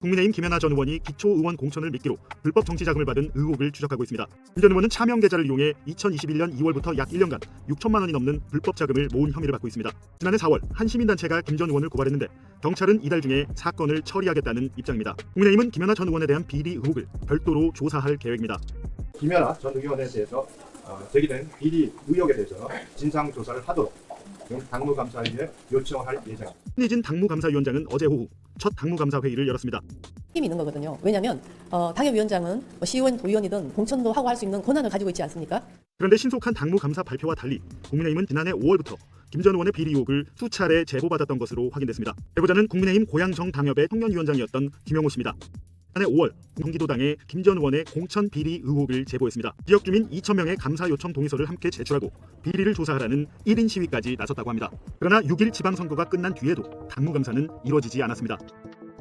국민의힘 김연아 전 의원이 기초의원 공천을 미끼로 불법 정치 자금을 받은 의혹을 추적하고 있습니다. 김 전 의원은 차명 계좌를 이용해 2021년 2월부터 약 1년간 6천만 원이 넘는 불법 자금을 모은 혐의를 받고 있습니다. 지난해 4월 한 시민단체가 김 전 의원을 고발했는데 경찰은 이달 중에 사건을 처리하겠다는 입장입니다. 국민의힘은 김연아 전 의원에 대한 비리 의혹을 별도로 조사할 계획입니다. 김연아 전 의원에 대해서 어, 제기된 비리 의혹에 대해서 진상 조사를 하도록 당무감사위에 요청할 예정입니다. 신희진 당무감사위원장은 어제 오후 첫 당무감사 회의를 열었습니다. 힘이 있는 거거든요. 왜냐하면 어, 당협위원장은 뭐 시의원, 도의원이든 공천도 하고 할 수 있는 권한을 가지고 있지 않습니까? 그런데 신속한 당무감사 발표와 달리 국민의힘은 지난해 5월부터 김 전 의원의 비리 의혹을 수차례 제보받았던 것으로 확인됐습니다. 제보자는 국민의힘 고양정 당협의 청년위원장이었던 김영호 씨입니다. 지난해 5월 경기도당에 김전 의원의 공천 비리 의혹을 제보했습니다. 지역 주민 2천 명의 감사 요청 동의서를 함께 제출하고 비리를 조사하라는 1인 시위까지 나섰다고 합니다. 그러나 6일 지방선거가 끝난 뒤에도 당무 감사는 이루어지지 않았습니다.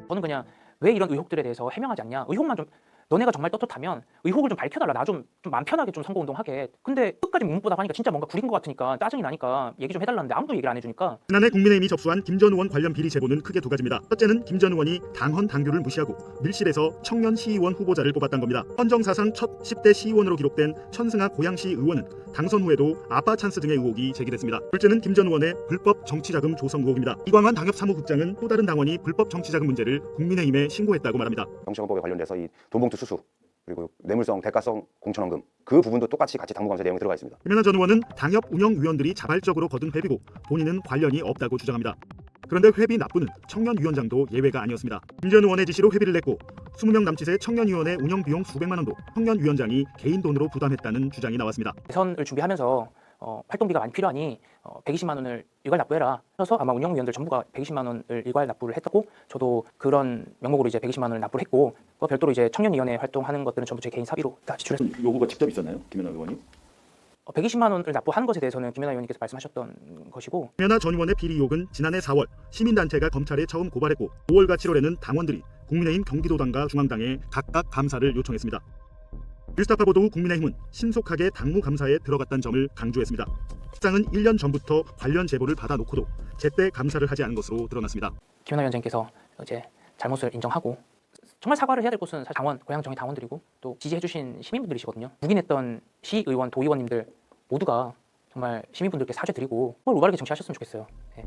저는 그냥 왜 이런 의혹들에 대해서 해명하지 않냐 의혹만 좀 너네가 정말 떳떳하면 의혹을 좀 밝혀달라 나 좀 좀 마음 편하게 좀 선거운동하게 근데 끝까지 묵묵부답 하니까 진짜 뭔가 구린 것 같으니까 짜증이 나니까 얘기 좀 해달라는데 아무도 얘기를 안 해주니까 지난해 국민의힘이 접수한 김전 의원 관련 비리 제보는 크게 두 가지입니다. 첫째는 김전 의원이 당헌 당규를 무시하고 밀실에서 청년 시의원 후보자를 뽑았던 겁니다. 헌정 사상 첫 10대 시의원으로 기록된 천승하 고양시 의원은 당선 후에도 아빠 찬스 등의 의혹이 제기됐습니다. 둘째는 김 전 의원의 불법 정치자금 조성 의혹입니다. 이광환 당협 사무국장은 또 다른 당원이 불법 정치자금 문제를 국민의힘에 신고했다고 말합니다. 정치헌법에 관련돼서 이 돈봉투 수수 그리고 뇌물성 대가성 공천원금 그 부분도 똑같이 같이 당무감사 내용에 들어가 있습니다. 김연아 전 의원은 당협 운영위원들이 자발적으로 거둔 회비고 본인은 관련이 없다고 주장합니다. 그런데 회비 납부는 청년위원장도 예외가 아니었습니다. 김전 의원의 지시로 회비를 냈고 20명 남짓의 청년위원회 운영 비용 수백만 원도 청년위원장이 개인 돈으로 부담했다는 주장이 나왔습니다. 대선을 준비하면서 어, 활동비가 많이 필요하니 어, 120만 원을 일괄 납부해라 그래서 아마 운영위원들 전부가 120만 원을 일괄 납부를 했고 저도 그런 명목으로 이제 120만 원을 납부를 했고 그 별도로 이제 청년위원회 활동하는 것들은 전부 제 개인 사비로 다 지출했습니다 요구가 직접 있었나요? 김연아 의원이? 어, 120만 원을 납부한 것에 대해서는 김연아 의원님께서 말씀하셨던 것이고 김연아 전 의원의 비리 의혹은 지난해 4월 시민단체가 검찰에 처음 고발했고 5월과 7월에는 당원들이 국민의힘 경기도당과 중앙당에 각각 감사를 요청했습니다. 뉴스타파 보도 후 국민의힘은 신속하게 당무 감사에 들어갔다는 점을 강조했습니다. 시장은 1년 전부터 관련 제보를 받아놓고도 제때 감사를 하지 않은 것으로 드러났습니다. 김연아 위원장께서 이제 잘못을 인정하고 정말 사과를 해야 될 곳은 사실 당원, 고향정의 당원들이고 또 지지해주신 시민분들이시거든요. 묵인했던 시의원, 도의원님들 모두가 정말 시민분들께 사죄드리고 정말 올바르게 정치하셨으면 좋겠어요. 예.